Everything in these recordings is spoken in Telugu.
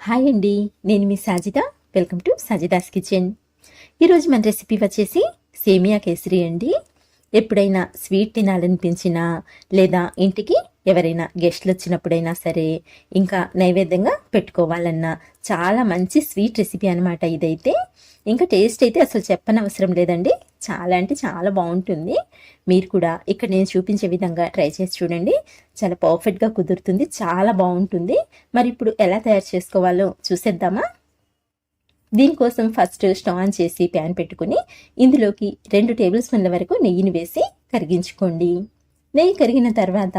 హాయ్ అండి నేను మీ Sajida. Welcome to Sajida's kitchen ఈరోజు మన రెసిపీ వచ్చేసి సేమియా కేసరి అండి. ఎప్పుడైనా స్వీట్ తినాలనిపించినా లేదా ఇంటికి ఎవరైనా గెస్ట్లు వచ్చినప్పుడైనా సరే ఇంకా నైవేద్యంగా పెట్టుకోవాలన్నా చాలా మంచి స్వీట్ రెసిపీ అనమాట ఇదైతే. ఇంకా టేస్ట్ అయితే అసలు చెప్పనవసరం లేదండి. చాలా అంటే చాలా బాగుంటుంది. మీరు కూడా ఇక్కడ నేను చూపించే విధంగా ట్రై చేసి చూడండి. చాలా పర్ఫెక్ట్గా కుదురుతుంది. చాలా బాగుంటుంది. మరి ఇప్పుడు ఎలా తయారు చేసుకోవాలో చూసేద్దామా? దీనికోసం ఫస్ట్ స్టవ్ ఆన్ చేసి ప్యాన్ పెట్టుకుని ఇందులోకి రెండు టేబుల్ స్పూన్ల వరకు నెయ్యిని వేసి కరిగించుకోండి. నెయ్యి కరిగిన తర్వాత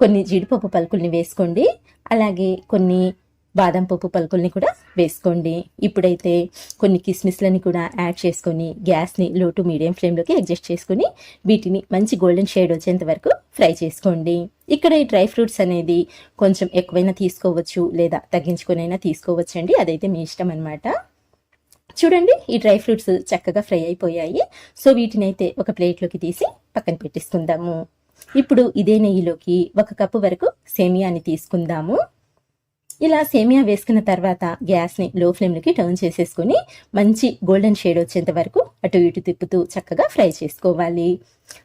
కొన్ని జీడిపప్పు పలుకుల్ని వేసుకోండి. అలాగే కొన్ని బాదం పప్పు పలుకుల్ని కూడా వేసుకోండి. ఇప్పుడైతే కొన్ని కిస్మిస్లని కూడా యాడ్ చేసుకొని గ్యాస్ని లో టు మీడియం ఫ్లేమ్లోకి అడ్జస్ట్ చేసుకొని వీటిని మంచి గోల్డెన్ షేడ్ వచ్చేంత వరకు ఫ్రై చేసుకోండి. ఇక్కడ ఈ డ్రై ఫ్రూట్స్ అనేది కొంచెం ఎక్కువైనా తీసుకోవచ్చు లేదా తగ్గించుకునైనా తీసుకోవచ్చు అండి. అదైతే మీ ఇష్టం అనమాట చూడండి ఈ డ్రై ఫ్రూట్స్ చక్కగా ఫ్రై అయిపోయాయి. సో వీటిని అయితే ఒక ప్లేట్లోకి తీసి పక్కన పెట్టేసుకుందాము. ఇప్పుడు ఇదే నెయ్యిలోకి ఒక కప్పు వరకు సేమియాని తీసుకుందాము. ఇలా సేమియా వేసుకున్న తర్వాత గ్యాస్ని లో ఫ్లేమ్లోకి టర్న్ చేసేసుకుని మంచి గోల్డెన్ షేడ్ వచ్చేంత వరకు అటు ఇటు తిప్పుతూ చక్కగా ఫ్రై చేసుకోవాలి.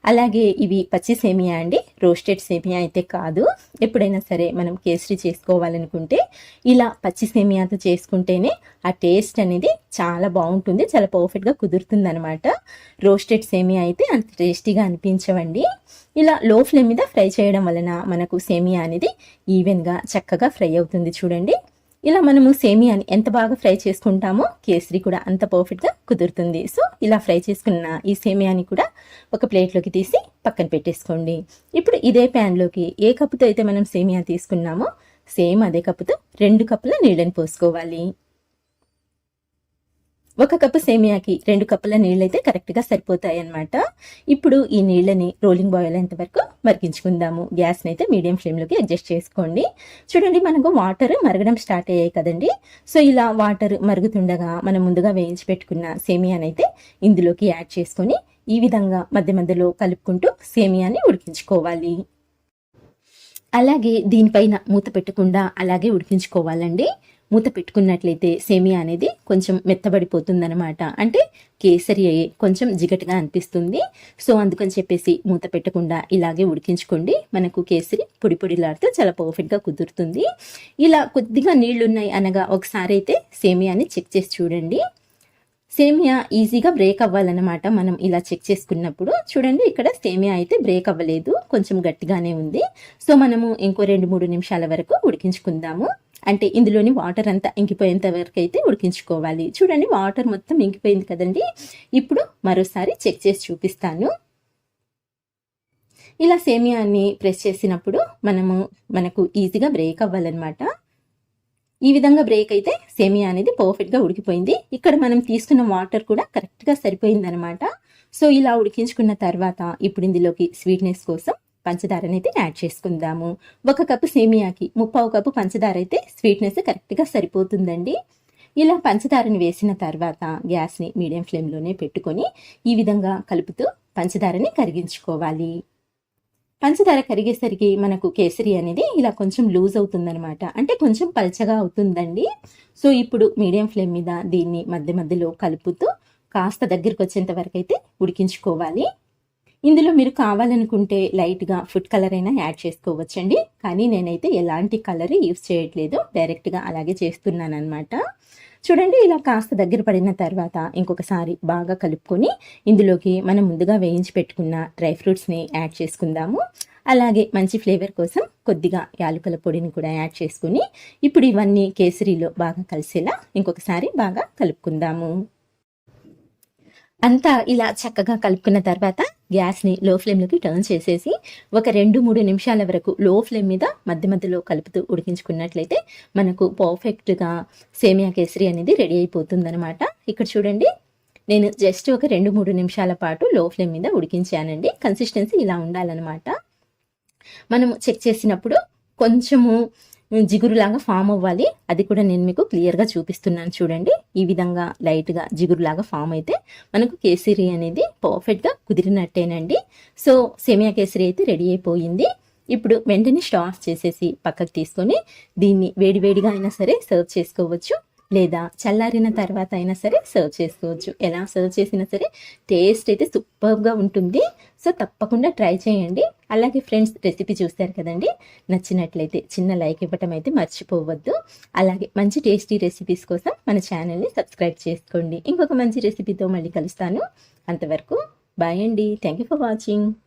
అలాగే ఇవి పచ్చి సేమియా అండి. రోస్టెడ్ సేమియా అయితే కాదు. ఎప్పుడైనా సరే మనం కేసరి చేసుకోవాలనుకుంటే ఇలా పచ్చి సేమియాతో చేసుకుంటేనే ఆ టేస్ట్ అనేది చాలా బాగుంటుంది. చాలా పర్ఫెక్ట్గా కుదురుతుంది అనమాట రోస్టెడ్ సేమియా అయితే అంత టేస్టీగా అనిపించవండి. ఇలా లో ఫ్లేమ్ మీద ఫ్రై చేయడం వలన మనకు సేమియా అనేది ఈవెన్గా చక్కగా ఫ్రై అవుతుంది చూడండి. ఇలా మనము సేమియాని ఎంత బాగా ఫ్రై చేసుకుంటామో కేసరి కూడా అంత పర్ఫెక్ట్గా కుదురుతుంది. సో ఇలా ఫ్రై చేసుకున్న ఈ సేమియాని కూడా ఒక ప్లేట్లోకి తీసి పక్కన పెట్టేసుకోండి. ఇప్పుడు ఇదే ప్యాన్లోకి ఏ కప్పుతో అయితే మనం సేమియా తీసుకున్నామో సేమ్ అదే కప్పుతో రెండు కప్పుల నీళ్ళని పోసుకోవాలి. ఒక కప్పు సేమియాకి రెండు కప్పుల నీళ్ళైతే కరెక్ట్గా సరిపోతాయి అనమాట ఇప్పుడు ఈ నీళ్ళని రోలింగ్ బాయిల్ అయ్యేంత వరకు మరిగించుకుందాము. గ్యాస్ని అయితే మీడియం ఫ్లేమ్లోకి అడ్జస్ట్ చేసుకోండి. చూడండి మనకు వాటర్ మరగడం స్టార్ట్ అయ్యాయి కదండి. సో ఇలా వాటర్ మరుగుతుండగా మనం ముందుగా వేయించి పెట్టుకున్న సేమియానైతే ఇందులోకి యాడ్ చేసుకొని ఈ విధంగా మధ్య మధ్యలో కలుపుకుంటూ సేమియాని ఉడికించుకోవాలి. అలాగే దీనిపైన మూత పెట్టకుండా అలాగే ఉడికించుకోవాలండి. మూత పెట్టుకున్నట్లయితే సేమియా అనేది కొంచెం మెత్తబడిపోతుందనమాట అంటే కేసరి కొంచెం జిగటగా అనిపిస్తుంది. సో అందుకని చెప్పేసి మూత పెట్టకుండా ఇలాగే ఉడికించుకోండి. మనకు కేసరి పొడి పొడిలాడితే చాలా పర్ఫెక్ట్గా కుదురుతుంది. ఇలా కొద్దిగా నీళ్ళున్నాయి అనగా ఒకసారి అయితే సేమియాని చెక్ చేసి చూడండి. సేమియా ఈజీగా బ్రేక్ అవ్వాలన్నమాట. మనం ఇలా చెక్ చేసుకున్నప్పుడు చూడండి ఇక్కడ సేమియా అయితే బ్రేక్ అవ్వలేదు. కొంచెం గట్టిగానే ఉంది. సో మనము ఇంకో రెండు మూడు నిమిషాల వరకు ఉడికించుకుందాము. అంటే ఇందులోని వాటర్ అంతా ఇంకిపోయేంత వరకు అయితే ఉడికించుకోవాలి. చూడండి వాటర్ మొత్తం ఇంకిపోయింది కదండి. ఇప్పుడు మరోసారి చెక్ చేసి చూపిస్తాను. ఇలా సేమియాన్ని ప్రెస్ చేసినప్పుడు మనము మనకు ఈజీగా బ్రేక్ అవ్వాలన్నమాట. ఈ విధంగా బ్రేక్ అయితే సేమియా అనేది పర్ఫెక్ట్గా ఉడికిపోయింది. ఇక్కడ మనం తీసుకున్న వాటర్ కూడా కరెక్ట్గా సరిపోయింది అనమాట సో ఇలా ఉడికించుకున్న తర్వాత ఇప్పుడు ఇందులోకి స్వీట్నెస్ కోసం పంచదారని అయితే యాడ్ చేసుకుందాము. ఒక కప్పు సేమియాకి ముప్పావు కప్పు పంచదార అయితే స్వీట్నెస్ కరెక్ట్గా సరిపోతుందండి. ఇలా పంచదారని వేసిన తర్వాత గ్యాస్ని మీడియం ఫ్లేమ్లోనే పెట్టుకొని ఈ విధంగా కలుపుతూ పంచదారని కరిగించుకోవాలి. పంచదార కరిగేసరికి మనకు కేసరి అనేది ఇలా కొంచెం లూజ్ అవుతుందనమాట అంటే కొంచెం పల్చగా అవుతుందండి. సో ఇప్పుడు మీడియం ఫ్లేమ్ మీద దీన్ని మధ్య మధ్యలో కలుపుతూ కాస్త దగ్గరికి వచ్చేంత వరకు అయితే ఉడికించుకోవాలి. ఇందులో మీరు కావాలనుకుంటే లైట్గా ఫుడ్ కలర్ అయినా యాడ్ చేసుకోవచ్చండి. కానీ నేనైతే ఎలాంటి కలర్ యూస్ చేయట్లేదు. డైరెక్ట్గా అలాగే చేస్తున్నాను అనమాట చూడండి ఇలా కాస్త దగ్గర పడిన తర్వాత ఇంకొకసారి బాగా కలుపుకొని ఇందులోకి మనం ముందుగా వేయించి పెట్టుకున్న డ్రై ఫ్రూట్స్ని యాడ్ చేసుకుందాము. అలాగే మంచి ఫ్లేవర్ కోసం కొద్దిగా యాలకుల పొడిని కూడా యాడ్ చేసుకుని ఇప్పుడు ఇవన్నీ కేసరిలో బాగా కలిసేలా ఇంకొకసారి బాగా కలుపుకుందాము. అంతా ఇలా చక్కగా కలుపుకున్న తర్వాత గ్యాస్ని లో ఫ్లేమ్లోకి టర్న్ చేసేసి ఒక రెండు మూడు నిమిషాల వరకు లో ఫ్లేమ్ మీద మధ్య మధ్యలో కలుపుతూ ఉడికించుకున్నట్లయితే మనకు పర్ఫెక్ట్గా సేమియా కేసరి అనేది రెడీ అయిపోతుందనమాట ఇక్కడ చూడండి నేను జస్ట్ ఒక రెండు మూడు నిమిషాల పాటు లో ఫ్లేమ్ మీద ఉడికించానండి. కన్సిస్టెన్సీ ఇలా ఉండాలన్నమాట. మనము చెక్ చేసినప్పుడు కొంచెము జిగురులాగా ఫామ్ అవ్వాలి. అది కూడా నేను మీకు క్లియర్గా చూపిస్తున్నాను చూడండి. ఈ విధంగా లైట్గా జిగురులాగా ఫామ్ అయితే మనకు కేసరి అనేది పర్ఫెక్ట్గా కుదిరినట్టేనండి. సో సేమియా కేసరి అయితే రెడీ అయిపోయింది. ఇప్పుడు వెంటనే స్టవ్ ఆఫ్ చేసేసి పక్కకు తీసుకొని దీన్ని వేడివేడిగా అయినా సరే సర్వ్ చేసుకోవచ్చు. లేదా చల్లారిన తర్వాత అయినా సరే సర్వ్ చేసుకోవచ్చు. ఎలా సర్వ్ చేసినా సరే టేస్ట్ అయితే సూపర్గా ఉంటుంది. సో తప్పకుండా ట్రై చేయండి. అలాగే ఫ్రెండ్స్ రెసిపీ చూస్తారు కదండి? నచ్చినట్లయితే చిన్న లైక్ ఇవ్వటం అయితే మర్చిపోవద్దు. అలాగే మంచి టేస్టీ రెసిపీస్ కోసం మన ఛానల్ని సబ్స్క్రైబ్ చేసుకోండి. ఇంకొక మంచి రెసిపీతో మళ్ళీ కలుస్తాను. అంతవరకు బాయ్ అండి. Thank you for watching.